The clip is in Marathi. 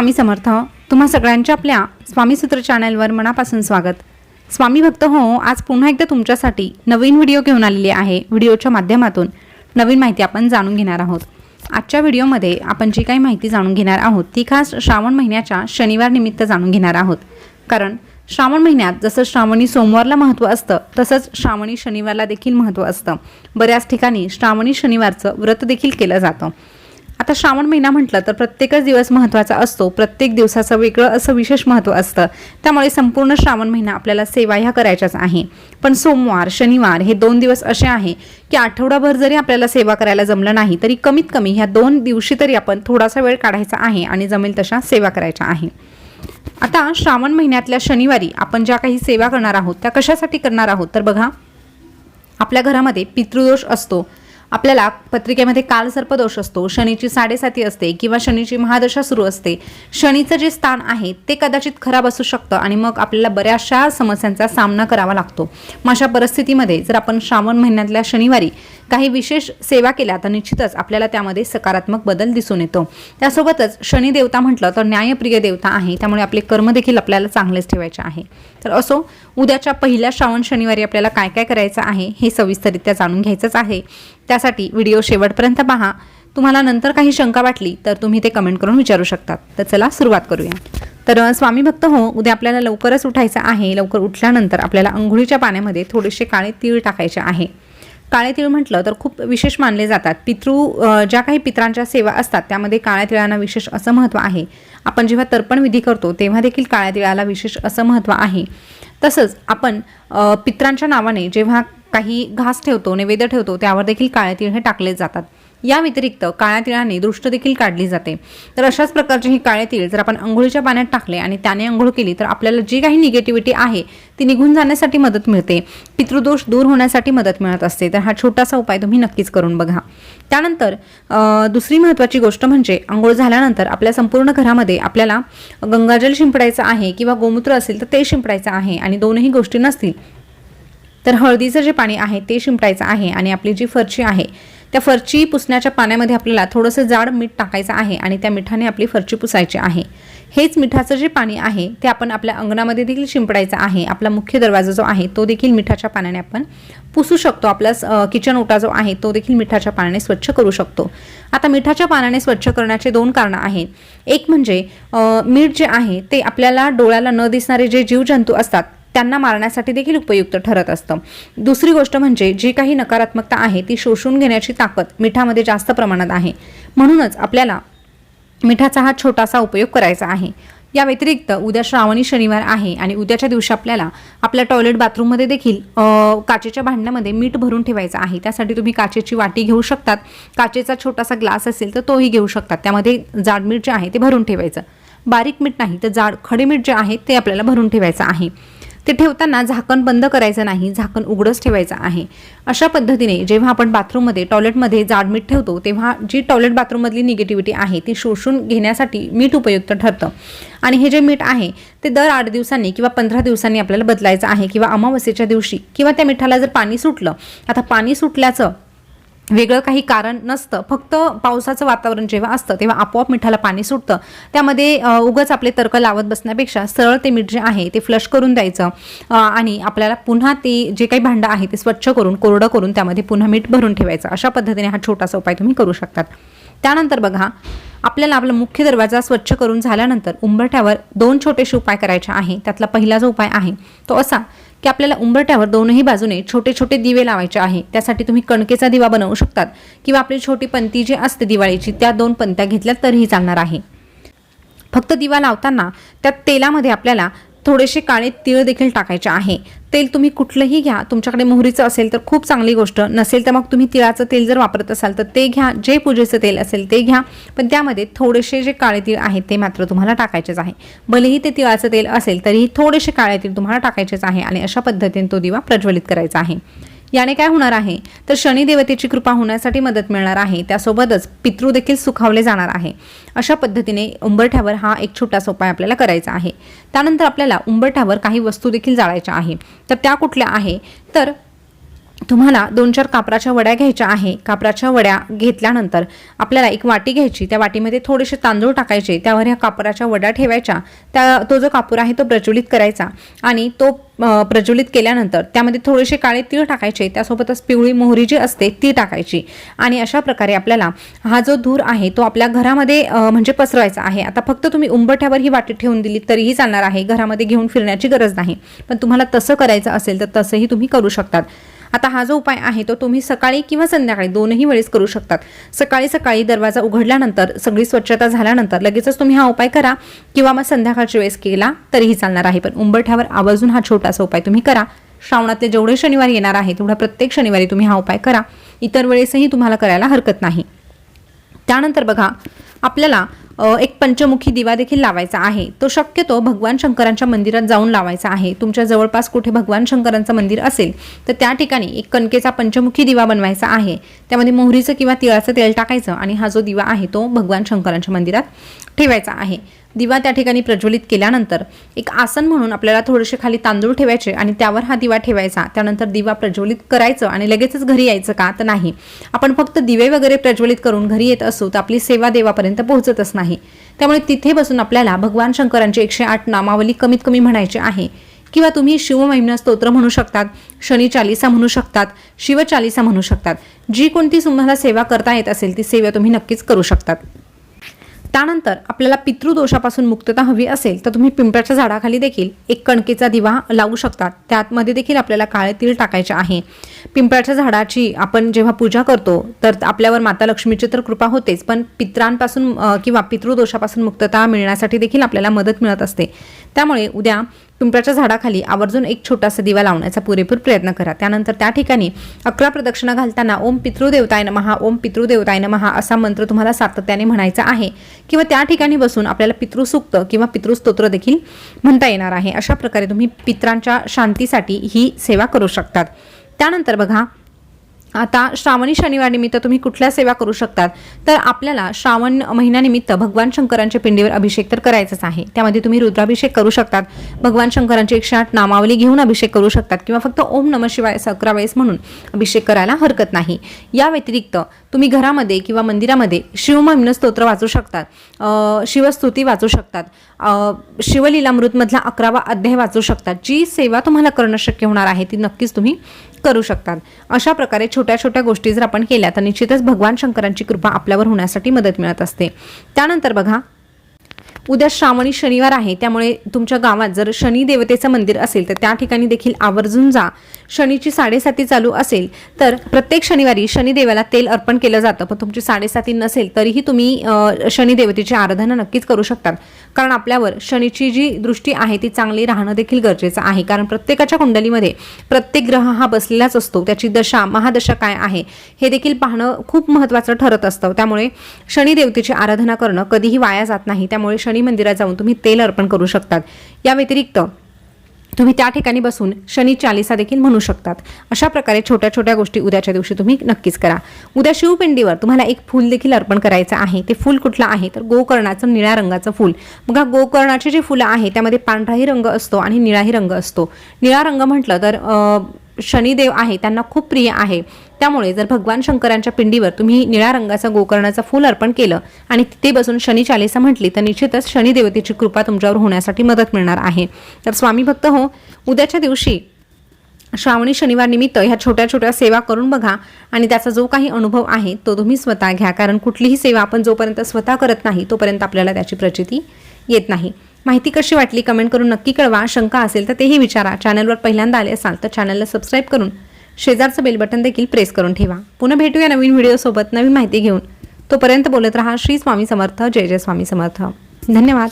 स्वामी समर्थ तुम्हा सगळ्यांच्या आपल्या स्वामी सूत्र चॅनलवर मनापासून स्वागत. स्वामी भक्त हो आज पुन्हा एकदा तुमच्यासाठी नवीन व्हिडिओ घेऊन आलेली आहे. व्हिडिओच्या माध्यमातून नवीन माहिती आपण जाणून घेणार आहोत. आजच्या व्हिडिओमध्ये आपण जी काही माहिती जाणून घेणार आहोत ती खास श्रावण महिन्याच्या शनिवार निमित्त जाणून घेणार आहोत. कारण श्रावण महिन्यात जसं श्रावणी सोमवारला महत्त्व असतं तसंच श्रावणी शनिवारला देखील महत्त्व असतं. बऱ्याच ठिकाणी श्रावणी शनिवारचं व्रत देखील केलं जातं. आता श्रावण महिना म्हटलं तर प्रत्येकच दिवस महत्त्वाचा असतो. प्रत्येक दिवसाचं वेगळं असं विशेष महत्त्व असतं. त्यामुळे संपूर्ण श्रावण महिना आपल्याला सेवा ह्या करायच्याच आहे. पण सोमवार शनिवार हे दोन दिवस असे आहे की आठवडाभर जरी आपल्याला सेवा करायला जमलं नाही तरी कमीत कमी ह्या दोन दिवशी तरी आपण थोडासा वेळ काढायचा आहे आणि जमेल तशा सेवा करायच्या आहे. आता श्रावण महिन्यातल्या शनिवारी आपण ज्या काही सेवा करणार आहोत त्या कशासाठी करणार आहोत? तर बघा आपल्या घरामध्ये पितृदोष असतो. आपल्याला पत्रिकेमध्ये काल सर्पदोष असतो शनीची साडेसाती असते किंवा शनीची महादशा सुरू असते. शनीचं जे स्थान आहे ते कदाचित खराब असू शकतं आणि मग आपल्याला बऱ्याचशा समस्यांचा सामना करावा लागतो. मग अशा परिस्थितीमध्ये जर आपण श्रावण महिन्यातल्या शनिवारी काही विशेष सेवा केल्या तर निश्चितच आपल्याला त्यामध्ये सकारात्मक बदल दिसून येतो. त्यासोबतच शनी देवता म्हटलं तर न्यायप्रिय देवता आहे. त्यामुळे आपले कर्म देखील आपल्याला चांगलेच ठेवायचे आहे. तर असो उद्याच्या पहिल्या श्रावण शनिवारी आपल्याला काय काय करायचं आहे हे सविस्तरित्या जाणून घ्यायचंच आहे. त्यासाठी व्हिडिओ शेवटपर्यंत पहा. तुम्हाला नंतर काही शंका वाटली तर तुम्ही ते कमेंट करून विचारू शकतात. तर चला सुरुवात करूया. तर स्वामी भक्त हो उद्या आपल्याला लवकरच उठायचं आहे. लवकर उठल्यानंतर आपल्याला अंघोळीच्या पाण्यामध्ये थोडेसे काळे तीळ टाकायचे आहे. काळे तिळ म्हटलं तर खूप विशेष मानले जातात. पितृ ज्या काही पित्रांच्या सेवा असतात त्यामध्ये काळ्या तिळांना विशेष असं महत्त्व आहे. आपण जेव्हा तर्पण विधी करतो तेव्हा देखील काळ्या तिळाला विशेष असं महत्त्व आहे. तसंच आपण पित्रांच्या नावाने जेव्हा काही घास ठेवतो नैवेद्य ठेवतो त्यावर देखील काळे तिळ हे टाकले जातात. या व्यतिरिक्त काळ्या तिळाने दृष्ट देखील काढली जाते. तर अशाच प्रकारचे हे काळे तीळ जर आपण अंघोळीच्या पाण्यात टाकले आणि त्याने अंघोळ केली तर आपल्याला जी काही निगेटिव्हिटी आहे ती निघून जाण्यासाठी मदत मिळते. पितृदोष दूर होण्यासाठी मदत मिळत असते. तर हा छोटासा उपाय तुम्ही नक्कीच करून बघा. त्यानंतर दुसरी महत्त्वाची गोष्ट म्हणजे आंघोळ झाल्यानंतर आपल्या संपूर्ण घरामध्ये आपल्याला गंगाजल शिंपडायचं आहे किंवा गोमूत्र असेल तर ते शिंपडायचं आहे आणि दोनही गोष्टी नसतील तर हळदीचं जे पाणी आहे ते शिंपडायचं आहे आणि आपली जी फरची आहे त्या फरची पुसण्याच्या पाण्यामध्ये आपल्याला थोडंसं जाड मीठ टाकायचं आहे आणि त्या मिठाने आपली फरची पुसायची आहे. हेच मिठाचं जे पाणी आहे ते आपण आपल्या अंगणामध्ये देखील शिंपडायचं आहे. आपला मुख्य दरवाजा जो आहे तो देखील मिठाच्या पाण्याने आपण पुसू शकतो. आपला किचन ओटा जो आहे तो देखील मिठाच्या पाण्याने स्वच्छ करू शकतो. आता मिठाच्या पाण्याने स्वच्छ करण्याचे दोन कारणं आहेत. एक म्हणजे मीठ जे आहे ते आपल्याला डोळ्याला न दिसणारे जे जीवजंतू असतात त्यांना मारण्यासाठी देखील उपयुक्त ठरत असतं. दुसरी गोष्ट म्हणजे जी काही नकारात्मकता आहे ती शोषून घेण्याची ताकद मिठामध्ये जास्त प्रमाणात आहे. म्हणूनच आपल्याला मिठाचा हा छोटासा उपयोग करायचा आहे. या व्यतिरिक्त उद्या श्रावणी शनिवार आहे आणि उद्याच्या दिवशी आपल्याला आपल्या टॉयलेट बाथरूममध्ये देखील काचेच्या भांड्यामध्ये मीठ भरून ठेवायचं आहे. त्यासाठी तुम्ही काचेची वाटी घेऊ शकतात. काचेचा छोटासा ग्लास असेल तर तोही घेऊ शकतात. त्यामध्ये जाड मीठ जे आहे ते भरून ठेवायचं. बारीक मीठ नाही तर जाड खडे मीठ जे आहे ते आपल्याला भरून ठेवायचं आहे. ते ठेवताना झाकण बंद करायचं नाही झाकण उघडंच ठेवायचं आहे. अशा पद्धतीने जेव्हा आपण बाथरूममध्ये टॉयलेटमध्ये जाड मीठ ठेवतो तेव्हा जी टॉयलेट बाथरूममधली निगेटिव्हिटी आहे ती शोषून घेण्यासाठी मीठ उपयुक्त ठरतं. आणि हे जे मीठ आहे ते दर आठ दिवसांनी किंवा पंधरा दिवसांनी आपल्याला बदलायचं आहे किंवा अमावस्येच्या दिवशी किंवा त्या मिठाला जर पाणी सुटलं आता पाणी सुटल्याचं वेगळं काही कारण नसतं. फक्त पावसाचं वातावरण जेव्हा असतं तेव्हा आपोआप मिठाला पाणी सुटतं. त्यामध्ये उगच आपले तर्क लावत बसण्यापेक्षा सरळ ते मीठ जे आहे ते फ्लश करून द्यायचं. आणि आपल्याला पुन्हा ते जे काही भांडं आहे ते स्वच्छ करून कोरडं करून त्यामध्ये पुन्हा मीठ भरून ठेवायचं. अशा पद्धतीने हा छोटासा उपाय तुम्ही करू शकतात. त्यानंतर बघा आपल्याला आपला मुख्य दरवाजा स्वच्छ करून झाल्यानंतर उंबरठ्यावर दोन छोटेसे उपाय करायचे आहे. त्यातला पहिला जो उपाय आहे तो असा की आपल्याला उंबरट्यावर दोनही बाजूने छोटे छोटे दिवे लावायचे आहे. त्यासाठी तुम्ही कणकेचा दिवा बनवू शकतात किंवा आपली छोटी पंती जी असते दिवाळीची त्या दोन पंत्या घेतल्या तरीही चालणार आहे. फक्त दिवा लावताना त्या तेलामध्ये आपल्याला थोडेसे काळे तीळ देखील टाकायचे आहे. तेल तुम्ही कुठलंही घ्या. तुमच्याकडे मोहरीचं असेल तर खूप चांगली गोष्ट. नसेल तर मग तुम्ही तिळाचं तेल जर वापरत असाल तर ते घ्या. जे पूजेचं तेल असेल ते घ्या. पण त्यामध्ये थोडेसे जे काळे तीळ आहेत ते मात्र तुम्हाला टाकायचेच आहे. भलेही ते तिळाचं तेल असेल तरीही थोडेसे काळे तीळ तुम्हाला टाकायचेच आहे आणि अशा पद्धतीने तो दिवा प्रज्वलित करायचा आहे. याने काय होणार आहे? तर शनी देवतेची कृपा होण्यासाठी मदत मिळणार आहे. त्यासोबतच पितृ देखील सुखावले जाणार आहे. अशा पद्धतीने उंबरठ्यावर हा एक छोटासा उपाय आपल्याला करायचा आहे. त्यानंतर आपल्याला उंबरठ्यावर काही वस्तू देखील जाळायच्या आहे. तर त्या कुठल्या आहे? तर तुम्हाला दोन चार कापराच्या वड्या घ्यायच्या आहे. कापराच्या वड्या घेतल्यानंतर आपल्याला एक वाटी घ्यायची. त्या वाटीमध्ये थोडेसे तांदूळ टाकायचे. त्यावर ह्या कापराच्या वड्या ठेवायच्या. त्या तो जो कापूर आहे तो प्रज्वलित करायचा आणि तो प्रज्वलित केल्यानंतर त्यामध्ये थोडेसे काळे तीळ टाकायचे. त्यासोबतच पिवळी मोहरी जी असते ती टाकायची. आणि अशा प्रकारे आपल्याला हा जो धूर आहे तो आपल्या घरामध्ये म्हणजे पसरवायचा आहे. आता फक्त तुम्ही उंबरठ्यावर ही वाटी ठेवून दिली तरीही चालणार आहे. घरामध्ये घेऊन फिरण्याची गरज नाही. पण तुम्हाला तसं करायचं असेल तर तसंही तुम्ही करू शकतात. आता हा जो उपाय आहे तो तुम्ही सकाळी किंवा संध्याकाळी दोनही वेळेस करू शकतात. सकाळी सकाळी दरवाजा उघडल्यानंतर सगळी स्वच्छता झाल्यानंतर लगेचच तुम्ही हा उपाय करा किंवा मग संध्याकाळच्या वेळेस केला तरीही चालणार आहे. पण उंबरठ्यावर आवर्जून हा छोटासा उपाय तुम्ही करा. श्रावणातले जेवढे शनिवार येणार आहे तेवढा प्रत्येक शनिवारी तुम्ही हा उपाय करा. इतर वेळेसही तुम्हाला करायला हरकत नाही. त्यानंतर बघा आपल्याला एक पंचमुखी दिवा देखील लावायचा आहे. तो शक्यतो भगवान शंकरांच्या मंदिरात जाऊन लावायचा आहे. तुमच्या जवळपास कुठे भगवान शंकरांचं मंदिर असेल तर त्या ठिकाणी एक कणकेचा पंचमुखी दिवा बनवायचा आहे. त्यामध्ये मोहरीचं किंवा तिळाचं तेल टाकायचं आणि हा जो दिवा आहे तो भगवान शंकरांच्या मंदिरात ठेवायचा आहे. दिवा त्या ठिकाणी प्रज्वलित केल्यानंतर एक आसन म्हणून आपल्याला थोडेसे खाली तांदूळ ठेवायचे आणि त्यावर हा दिवा ठेवायचा. त्यानंतर दिवा प्रज्वलित करायचं आणि लगेचच घरी यायचं का? तर नाही. आपण फक्त दिवे वगैरे प्रज्वलित करून घरी येत असू तर आपली सेवा देवापर्यंत पोहोचतच नाही. त्यामुळे तिथे बसून आपल्याला भगवान शंकरांची एकशे आठ नामावली कमीत कमी म्हणायची आहे. किंवा तुम्ही शिवमहिम्न स्तोत्र म्हणू शकतात शनी चालिसा म्हणू शकतात शिवचालिसा म्हणू शकतात. जी कोणती तुम्हाला सेवा करता येत असेल ती सेवा तुम्ही नक्कीच करू शकतात. त्यानंतर आपल्याला पितृदोषापासून मुक्तता हवी असेल तर तुम्ही पिंपळाच्या झाडाखाली देखील एक कणकेचा दिवा लावू शकतात. त्यामध्ये देखील आपल्याला काळे तीळ टाकायचे आहे. पिंपळाच्या झाडाची आपण जेव्हा पूजा करतो तर आपल्यावर माता लक्ष्मीची तर कृपा होतेच पण पित्रांपासून किंवा पितृदोषापासून मुक्तता मिळण्यासाठी देखील आपल्याला मदत मिळत असते. त्यामुळे उद्या पिंपळाच्या झाडाखाली आवर्जून एक छोटासा दिवा लावण्याचा पुरेपूर प्रयत्न करा. त्यानंतर त्या ठिकाणी अकरा प्रदक्षिणा घालताना ओम पितृदेवताय महा ओम पितृदेवताय महा असा मंत्र तुम्हाला सातत्याने म्हणायचा आहे. किंवा त्या ठिकाणी बसून आपल्याला पितृसूक्त किंवा पितृस्तोत्र देखील म्हणता येणार आहे. अशा प्रकारे तुम्ही पित्रांच्या शांतीसाठी ही सेवा करू शकतात. त्यानंतर बघा आता श्रावणी शनिवारनिमित्त तुम्ही कुठल्या सेवा करू शकतात? तर आपल्याला श्रावण महिन्यानिमित्त भगवान शंकरांच्या पिंडीवर अभिषेक तर करायचाच आहे. त्यामध्ये तुम्ही रुद्राभिषेक करू शकतात. भगवान शंकरांची एकशे आठ नामावली घेऊन अभिषेक करू शकतात किंवा फक्त ओम नम शिवाय अकरा वेळेस म्हणून अभिषेक करायला हरकत नाही. या व्यतिरिक्त तुम्ही घरामध्ये किंवा मंदिरामध्ये शिवमहिम्न स्तोत्र वाचू शकतात. शिवस्तुती वाचू शकतात. शिवलीलामृतमधला अकरावा अध्याय वाचू शकतात. जी सेवा तुम्हाला करणं शक्य होणार आहे ती नक्कीच तुम्ही करू शकतात. अशा प्रकारे छोट्या छोट्या गोष्टी जर आपण केल्या तर निश्चितच भगवान शंकरांची कृपा आपल्यावर होण्यासाठी मदत मिळत असते. त्यानंतर बघा उद्या श्रावणी शनिवार आहे. त्यामुळे तुमच्या गावात जर शनी देवतेचं मंदिर असेल तर त्या ठिकाणी देखील आवर्जून जा. शनीची साडेसाती चालू असेल तर प्रत्येक शनिवारी शनिदेवाला तेल अर्पण केलं जातं. पण तुमची साडेसाती नसेल तरीही तुम्ही शनिदेवतेची आराधना नक्कीच करू शकतात. कारण आपल्यावर शनीची जी दृष्टी आहे ती चांगली राहणं देखील गरजेचं आहे. कारण प्रत्येकाच्या कुंडलीमध्ये प्रत्येक ग्रह हा बसलेलाच असतो. त्याची दशा महादशा काय आहे हे देखील पाहणं खूप महत्त्वाचं ठरत असतं. त्यामुळे शनिदेवतेची आराधना करणं कधीही वाया जात नाही. त्यामुळे शनी मंदिरात जाऊन तुम्ही तेल अर्पण करू शकतात. या व्यतिरिक्त तुम्ही त्या ठिकाणी बसून शनी चालिसा देखील म्हणू शकतात. अशा प्रकारे छोट्या छोट्या गोष्टी उद्याच्या दिवशी तुम्ही नक्कीच करा. उद्या शिवपिंडीवर तुम्हाला एक फूल देखील अर्पण करायचं आहे. ते फूल कुठलं आहे? तर गोकर्णाचं निळ्या रंगाचं फूल. बघा गोकर्णाची जी फुलं आहे त्यामध्ये पांढराही रंग असतो आणि निळाही रंग असतो. निळा रंग म्हटलं तर शनिदेव आहे त्यांना खूप प्रिय आहे. त्यामुळे जर भगवान शंकरांच्या पिंडीवर तुम्ही निळ्या रंगाचं गोकर्णाचं फूल अर्पण केलं आणि तिथे बसून शनी चालिसा म्हटली तर निश्चितच शनिदेवतेची कृपा तुमच्यावर होण्यासाठी मदत मिळणार आहे. तर स्वामी भक्त हो उद्याच्या दिवशी श्रावणी शनिवार निमित्त ह्या छोट्या छोट्या सेवा करून बघा आणि त्याचा जो काही अनुभव आहे तो तुम्ही स्वतः घ्या कारण कुठलीही सेवा आपण जोपर्यंत स्वतः करत नाही तोपर्यंत आपल्याला त्याची प्रचिती येत नाही. माहिती कशी वाटली कमेंट करून नक्की कळवा. शंका असेल तर तेही विचारा. चॅनलवर पहिल्यांदा आले असाल तर चॅनलला सबस्क्राईब करून शेजारचं बेल बटन देखील प्रेस करून ठेवा. पुन्हा भेटूया नवीन व्हिडिओसोबत नवीन माहिती घेऊन. तोपर्यंत बोलत रहा. श्री स्वामी समर्थ. जय जय स्वामी समर्थ. धन्यवाद.